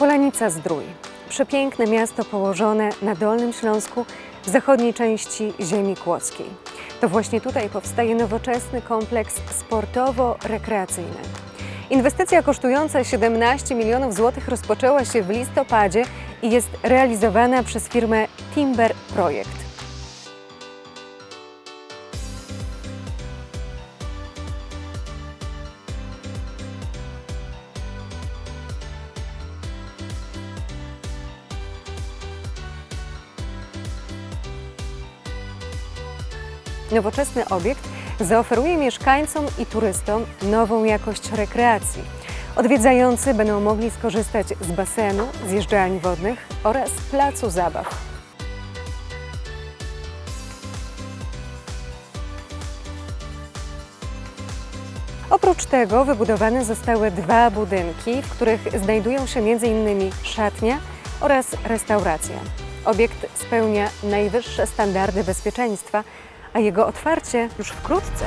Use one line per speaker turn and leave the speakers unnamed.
Ojca Zdrój. Przepiękne miasto położone na Dolnym Śląsku w zachodniej części ziemi kłodzkiej. To właśnie tutaj powstaje nowoczesny kompleks sportowo-rekreacyjny. Inwestycja kosztująca 17 milionów złotych rozpoczęła się w listopadzie i jest realizowana przez firmę Timber Projekt. Nowoczesny obiekt zaoferuje mieszkańcom i turystom nową jakość rekreacji. Odwiedzający będą mogli skorzystać z basenu, zjeżdżalni wodnych oraz placu zabaw. Oprócz tego wybudowane zostały dwa budynki, w których znajdują się m.in. szatnia oraz restauracja. Obiekt spełnia najwyższe standardy bezpieczeństwa, a jego otwarcie już wkrótce